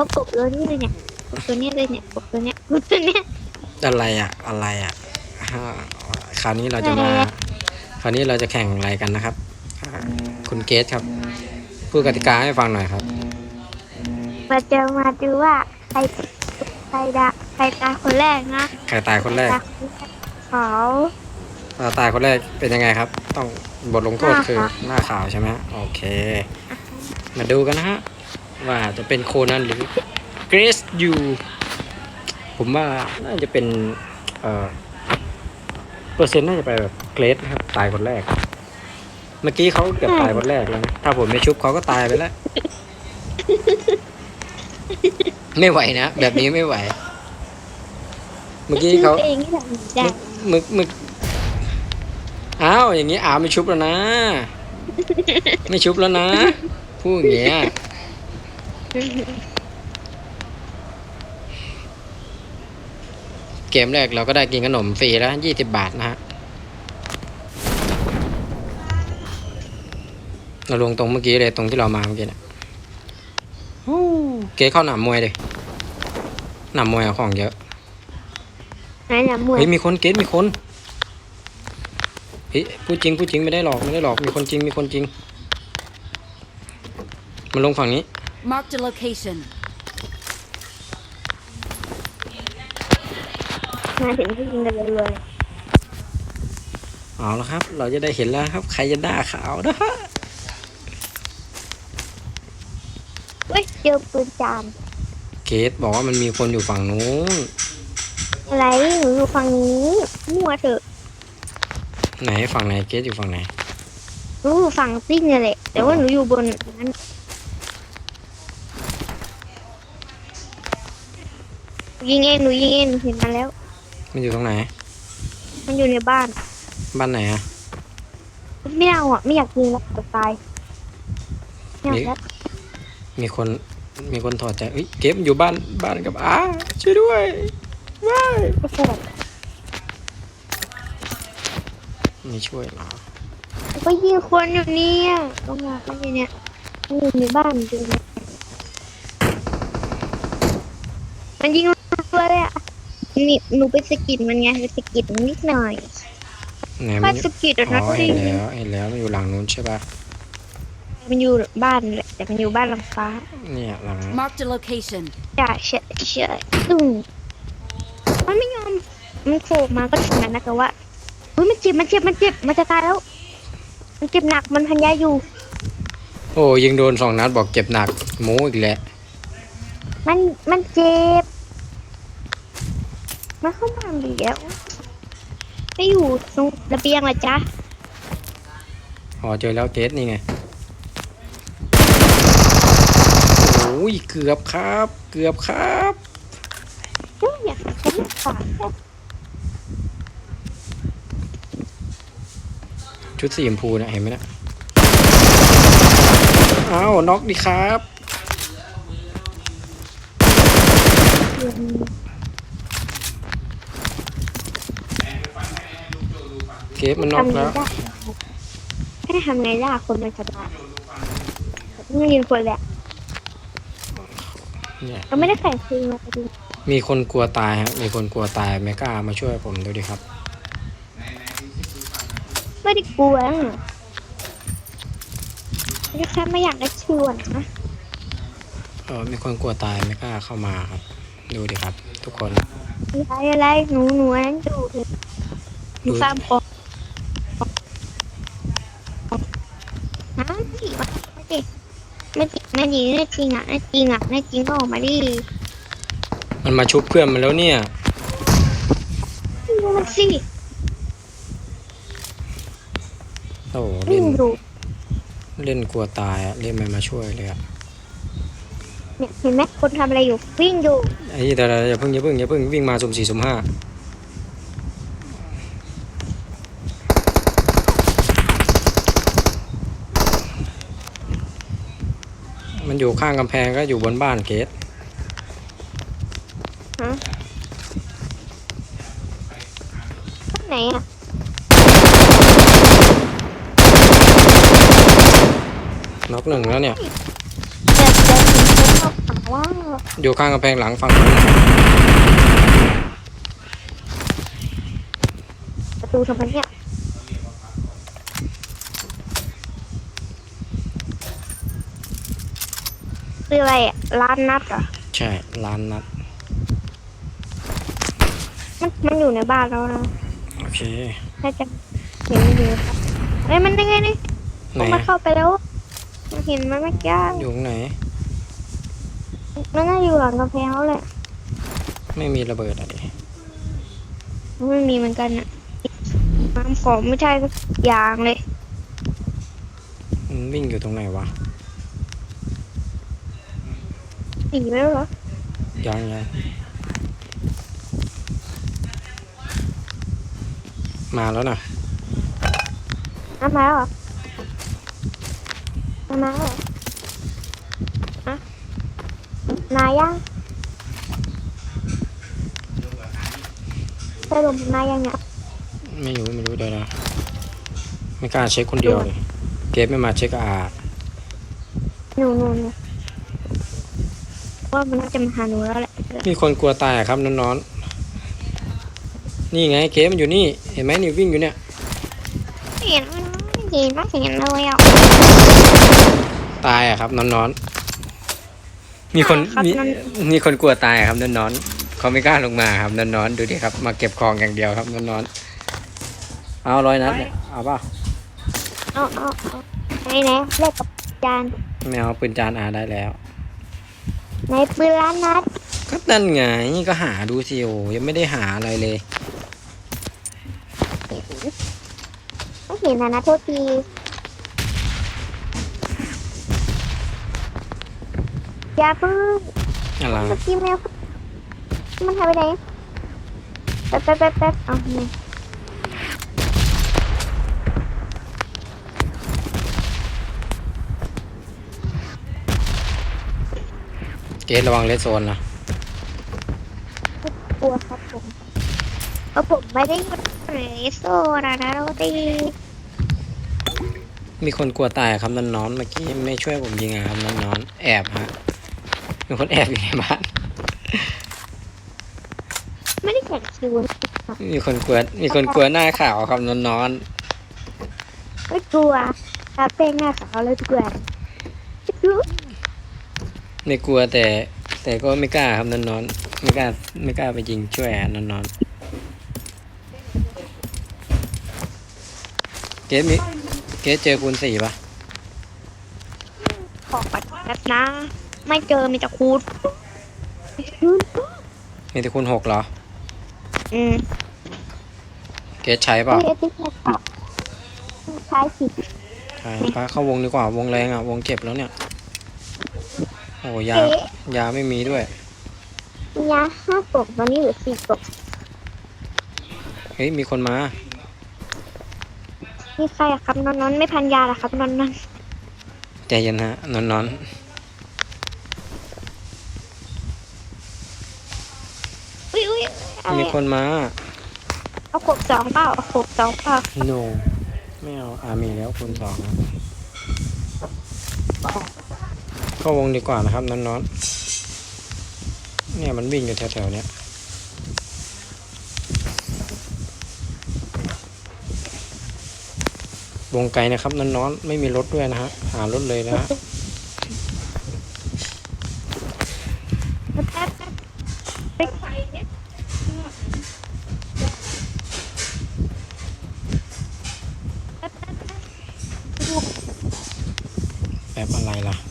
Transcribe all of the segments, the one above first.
เขากบตัวนี้เลยเนี่ยกบตัวนี้เลยเนี่ยกบตัวเนี้ยกบตัวเนี้ยอะไรอะ อะไรอะอ่าคราวนี้เราจะมาอะไรอะคราวนี้เราจะแข่งอะไรกันนะครับอ่าคุณเกสครับ พูดกติกาให้ฟังหน่อยครับ มาจะมาดูว่าใครใครดาใครตายคนแรกนะใครตายคนแรก ตายคนแรกเขาถ้าตายคนแรกเป็นยังไงครับ ต้องบทลงโทษหน้าคือขาวหน้าขาวใช่ไหมโอเค มาดูกันนะฮะ ว่าจะเป็นโคนันหรือเกรซยูผมว่าน่าจะเป็นเอ่อเปอร์เซ็นต์น่าจะไปแบบเกรซนะครับตายคนแรก เมื่อกี้เขาเกือบตายคนแรกแล้วนะถ้าผมไม่ชุบเขาก็ตายไปแล้วไม่ไหวนะแบบนี้ไม่ไหว เมื่อกี้เขาชื่อเองที่แบบได้มึกมึกอ้าวอย่างงี้อาไม่ชุบแล้วนะ ไม่ชุบแล้วนะพูดอย่างเงี้ย เกมแรกเราก็ได้กินขนมฟรีแล้วยี่สิบบาทนะฮะ เราลงตรงเมื่อกี้เลยตรงที่เรามาเมื่อกี้เนะฮู้เก๋เข้าหนามมวยเลยหนามมวยเอาของเยอะไหนเนี่ยมวย เฮ้ยมีคนเกตมีคนเฮ้ยพูดจริงพูดจริงไม่ได้หลอกไม่ได้หลอกมีคนจริงมีคนจริง มันลงฝั่งนี้ Marked a location. มาถึงก็ยิงกันเลยเลย เอาละครับ เราจะได้เห็นแล้วครับ ใครจะด่าขาวนะฮะเฮ้ยเจอปืนจามเกตบอกว่ามันมีคนอยู่ฝั่งนู้น อะไรหนูอยู่ฝั่งนี้มั่วเถอะไหนฝั่งไหนเกตอยู่ฝั่งไหนหนูอยู่ฝั่งซิ่งเนี่ยแหละแต่ว่าหนูอยู่บนนั้น ยิงเองหนูยิงเองหนูเห็นมันแล้ว มันอยู่ตรงไหน มันอยู่ในบ้าน บ้านไหนอะไม่เอาอะไม่อยากยิงแล้วจะตายไม่เอาแล้วมีคนมีคนถอดใจเอ้ยเกตมันอยู่บ้านบ้านกับอาช่วยด้วยว้ายก็แสบไม่ช่วยเหรอก็ยิงคนอยู่เนี่ยตรงนั้นก็อยู่เนี่ยมันอยู่ในบ้านอยู่เนี่ยมันยิงตัว เลยอะนี่หนูไปสะกิดมันไงไปสะกิดมันนิดหน่อยไหนถ้ามันสะกิดอะอ๋นะอก็เห็ยินงแล้วเห็นแล้วมันอยู่หลังนู้นใช่ปะมันอยู่บ้านแหละแต่มันอยู่บ้านลำฟ้าเนี่ยหลัง Marked a location. จ่าเฉยเฉยตึ้งมันไม่ยอมมันโผล่มาก็ถึงนั้นนะแต่ว่าเฮ้ยมันเจ็บมันเจ็บมันเจ็บมันจะตายแล้ว มันเจ็บหนักมันพันยาอยู่ โอ้ยิงโดนสองนัดบอกเจ็บหนักโม้อีกแล้วมันมันเจ็บ มันเข้ามาอีกแล้วไม่อยู่ตรงระเบียงเหรอจ๊ะอ๋อเจอแล้วเกตนี่ไงโอ้ยเกือบครับ เกือบครับเฮ้ยอยากจะไม่ขาดชุดสีชมพูนะเห็นไหมนะอ้าวน็อกดิครับ เกตมันน็อกทำไงแล้วได้ไม่ได้ทำไงได้คนมันสบายไม่ยินคนแหละเนี่ยเราไม่ได้แข่งคืนมาไปดูมีคนกลัวตายครับมีคนกลัวตายไม่กล้ามาช่วยผมดูดิครับ ไม่ได้กลัวไม่แค่ไม่อยากได้ชวนนะเออมีคนกลัวตายไม่กล้าเข้ามาครับ ดูดิครับ ทุกคนอะไรอะไรหนูหนูอันนั้นดูหนูฟาร์มของฮะสิมาดิ ไม่จริงไม่จริงอะไม่จริงอะไม่จริงก็ออกมาดิมันมาชุบเพื่อนมันแล้วเนี่ย ดูมันสิโอ้โหวิ่เล่งนดูเล่นกลัวตายอะเล่นไม่มาช่วยเลยอะเนี่ยเห็นไหมคนทำอะไรอยู่วิ่งดูไอ้แต่อย่าเพิ่งอย่าเพิ่งอย่าเพิ่งวิ่งมาสุ่มสี่สุ่มห้า มันอยู่ข้างกำแพงก็อยู่บนบ้านเกตฮะไหนอะน็อกหนึ่งแล้วเนี่ย เดี๋ยวเดี๋ยวหนูจะเข้าหาว่าอยู่ข้างกำแพงหลังฝั่งนู้นประตูทำไมเนี่ย คืออะไรอะร้านนัดเหรอใช่ ร้านนัด มันมันอยู่ในบ้านเรานะโอเคถ้าจะเห็นมันอยู่ครับเอ้ยมันยังไงนี่ไหนมันอะเข้าไปแล้วมันเห็นมันไม่กล้าอยู่ตรงไหน มันน่าอยู่หลังกำแพงเขาแหละไม่มีระเบิดอะไร ไม่มีเหมือนกันอะน้ำของไม่ใช่สักอย่างเลย มันวิ่งอยู่ตรงไหนวะ หนีไปแล้วเหรอยังยังมาแล้วนะน้ำมาแล้วเหรอน้ำมาแล้วเหรออะนายยังสรุปนายยังเนี่ยไม่รู้ไม่รู้เดี๋ยวนะไม่กล้าเช็คคนเดียวเลยเกฟไม่มาเช็คอาหนูหนูหนู ว่ามันน่าจะมาหาหนูแล้วแหละมีคนกลัวตายอะครับน้อนๆนี่ไงเกฟมันอยู่นี่ เห็นไหมนี่วิ่งอยู่เนี่ย ไม่เห็นไม่เห็นไม่เห็นเลยอะตายอะครับน้อนๆมีคนครับมีน้อนมีคนกลัวตายอะครับน้อนๆเขาไม่กล้าลงมาครับน้อนๆดูดิครับ มาเก็บของอย่างเดียวครับน้อนๆเอาร้อยนัดเนี่ยเอาป่ะเอาเอาเอาไหนไหนเลขกับจานไม่เอาปืนจานอาได้แล้ว ในปืนร้านนัดก็นั่นไงก็หาดูสิโอยังไม่ได้หาอะไรเลยไม่เห็นนะนะโทษทีอย่าเพิ่งอะไรเมื่อกี้แมวมันหายไปไหนแป๊บแป๊บแป๊บแป๊บเอาไง เกสระวังเลสโซนนะกลัวครับผมเพราะผมไม่ได้เรโซนะนะโรตีมีคนกลัวตายอะครับน้อนๆเมื่อกี้ไม่ช่วยผมยิงอะครับน้อนๆแอบฮะมีคนแอบอยู่ในบ้านไม่ได้แข่งคิวนะมีคนกลัวมีคนกลัวหน้าขาวครับน้อนไม่กลัวตาเป้งหน้าขาวเลยทุกวันรู้ๆ ไม่กลัวแต่แต่ก็ไม่กล้าครับน้อนๆไม่กล้าไม่กล้าไปยิงช่วยอะน้อนๆเกสมีเกสเจอคูณสี่ปะขอปัดแป๊บนะ ไม่เจอมีแต่คูดมีแต่คูณหกเหรอ อืมเกสใช้เปล่าเฮ้ยไอ้ที่แค่ปัดใช้สิใช่ป้าเข้าวงดีกว่าวงแรงอะ วงเจ็บแล้วเนี่ย โอ้ยาเอ๊ะยาไม่มีด้วย ยาห้ากบตอนนี้เหลือสี่กบเฮ้ยมีคนมา มีใครอะครับนอนนอนไม่พันยาเหรอครับนอนนอนใจเย็นฮะนอนนอนอุ้ยอุ้ยอะไรมีอะคนมาเอากบสองเปล่าเอากบสองเปล่าโนไม่เอาอามีแล้วคูณสองนะ เข้าวงดีกว่านะครับนอนนอนเนี่ยมันวิ่งอยู่แถวๆเนี้ยวงไกลนะครับนอนนอนไม่มีรถด้วยนะฮะหารถเลยนะฮะแป๊บแป๊บแป๊บแป๊บแป๊บแป๊บแบบอะไรล่ะ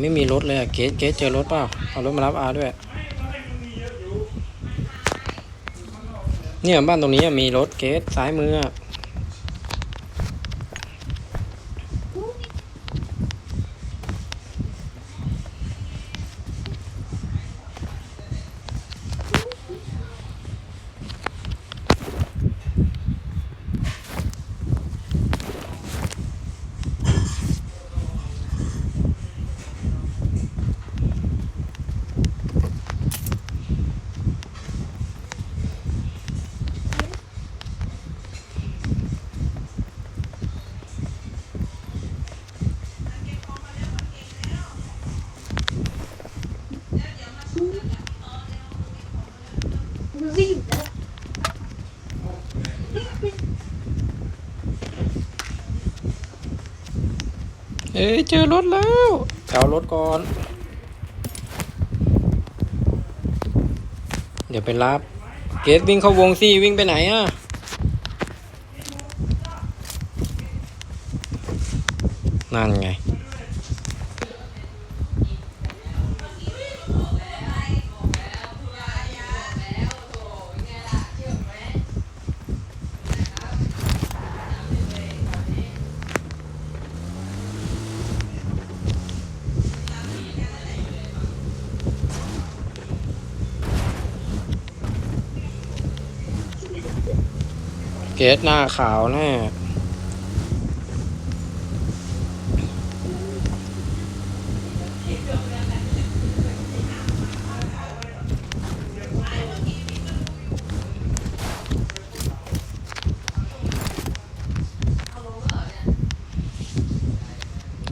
ไม่มีรถเลยอะเกสเกสเจอรถเปล่าเอารถมารับอาด้วย เนี่ยบ้านตรงนี้มีรถเกสซ้ายมืออะ อ้ยเจอรถแล้วเอารถก่อน เดี๋ยวไปรับ เกสวิ่งเข้าวงสิวิ่งไปไหนอะนั่นไง เกสหน้าขาวแน่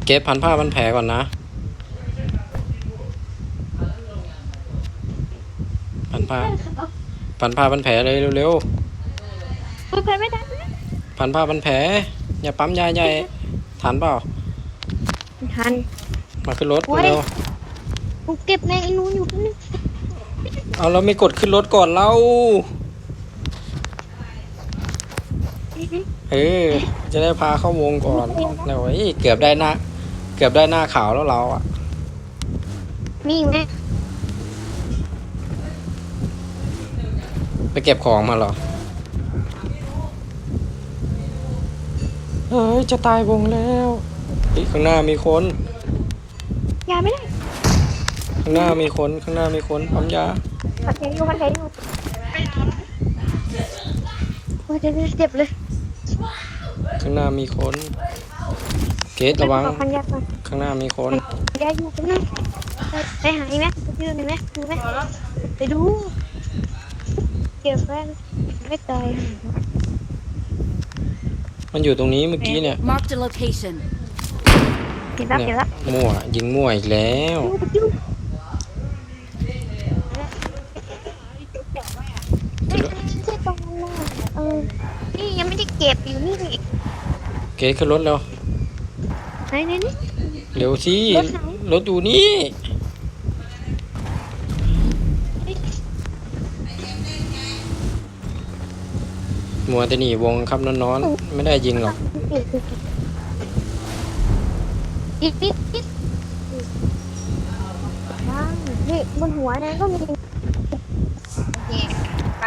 เกสพันผ้าพันแผลก่อนนะ พันผ้า พันผ้าพันแผลเลยเร็วๆ พูดไปไม่ได้นะพันผ้าพันแผลอย่าปั๊มยาใหญ่ทันเปล่าทัน มาขึ้นรถโอ้ย เร็วกูเก็บในไอ้นู้นอยู่นี่เอาเราไม่กดขึ้นรถก่อนเราเออจะได้พาเข้าวงก่อนแล้วไอ้ยเกือบได้หน้า เกือบได้หน้าขาวแล้วเราอะ มีไหมไปเก็บของมาเหรอ เฮ้ยจะตายวงแล้วเฮ้ยข้างหน้ามีคน ยาไม่ได้ข้างหน้ามีคน ข้างหน้ามีคนปั๊มยา มันเห็นอยู่มันเห็นอยู่โอ้ยจะเจ็บเลยข้างหน้ามีคน เกตระวัง ขอพันยาก่อนข้างหน้ามีคน ยาอยู่กันนึงไปไปหาอีกไหมไปยืนอีกไหมดูไหมไปดู เก็บแฟนไม่ตาย มันอยู่ตรงนี้เมื่อกี้เนี่ย Marked a location. เก็บแล้วเนี่เก็ยบแล้วมั่วยิงมั่วอีกแล้วดูไปดูขึ้นรถไม่ใช่ตรงนั้นน่ะเออ นี่ยังไม่ได้เก็บอยู่นี่นี่เกตขึ้นรถแล้วไหนไหนนี่เร็วสิรถไหนรถอยู่นี่ มัวแต่หนีวงครับน้อนๆไม่ได้ยิงหรอกอีกนิดนิดว้าวนี่บนหัวนั้นก็มีไป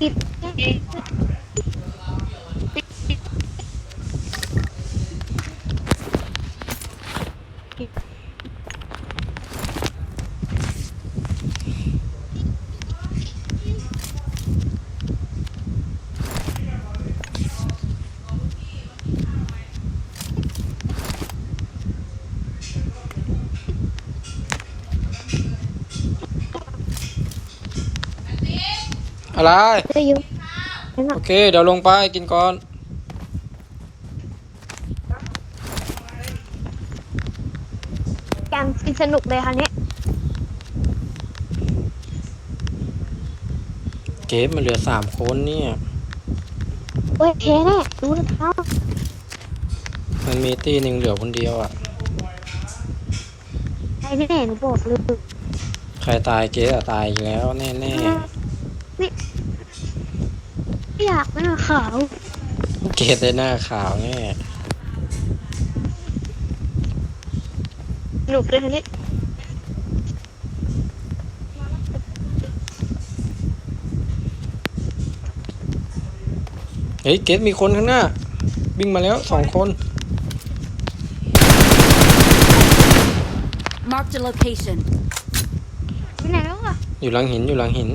ติด อะไรจะอยู่นั่นโอน่ะเค เดี๋ยวลงไปกินก่อนการกินสนุกเลยคราวนี้เกตมันเหลือสามคนเนี่ย โอ้ยแพ้แน่ดูนะเท้ามันมีตีหนึ่งเหลือคนเดียวอะ ใครแน่หนูบอกเลยใครตายเกตอะตายอีกแล้วแน่นี่ไม่ อยากหน้าขาวๆเกตได้หน้าขาวแน่หนุกเลยคราวนี้เฮ้ยเกตมีคนข้างหน้าวิ่งมาแล้วสองคน Marked a location. ไปไหนแล้วอะอยู่หลังหินอยู่หลังหิน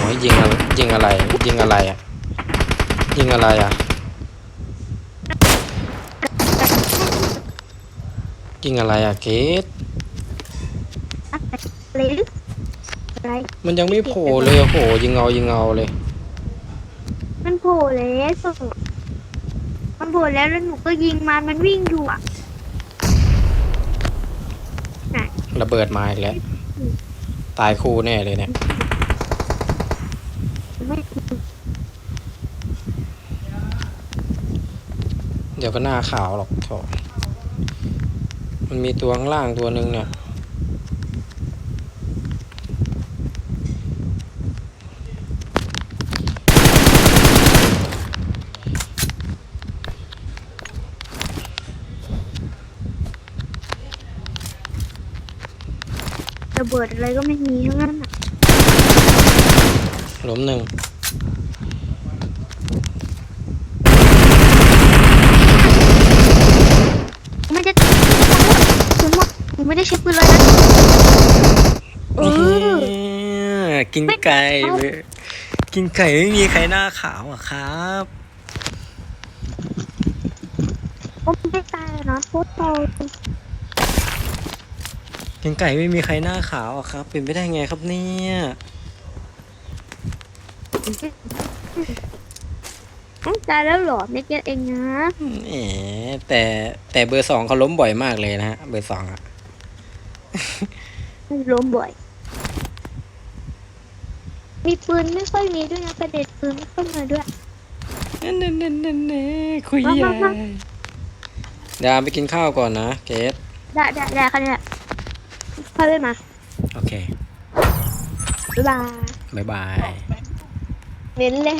โอ้ยยิงอะไรยิงอะไร ยิง อะไรอะ ยิงอะไรอะ ยิงอะไรอะเกตอะเลยลึกอะไร มันยังไม่โผล่เลยโอ้โหยิงเงายิงเงาเลย มันโผล่แล้วสุดมันโผล่แล้วแล้วหนูก็ยิงมันมันวิ่งอยู่อะระเบิดมาอีกแล้ว ตายคู่แน่เลยเนี่ย ไม่ เดี๋ยวก็หน้าขาวหรอกโถมันมีตัวข้างล่างตัวหนึ่งเนี่ย ระเบิดอะไรก็ไม่มีทั้งนั้นอะล้มหนึ่ง มันจะถึงหมดหนู ไม่ได้ใช้ปืนเลยนะเออเนี่ยกินไก่เว้ยกินไก่ไม่มีใครหน้าขาวอะครับ ผมไม่ตายนะโคตรโตกินไก่ไม่มีใครหน้าขาวอะครับ เป็นไปได้ไงครับเนี่ยต้องตายแล้วเหรอไม่เก็ตเองนะแหมแต่แต่เบอร์สองเขาล้มบ่อยมากเลยนะฮะ เบอร์สองอะ มันล้มบ่อย มีปืนไม่ค่อยมีด้วยนะประเด็นปืนไม่ค่อยมาด้วย นั่นนั่นนั่นนั่นคุยมาใหญ่มามาเดี๋ยวไปกินข้าวก่อนนะเกสได้ได้ได้ค่ะเนี่ยพ่อเลยมา โอเค บ๊ายบาย บ๊ายบาย เน้นเลย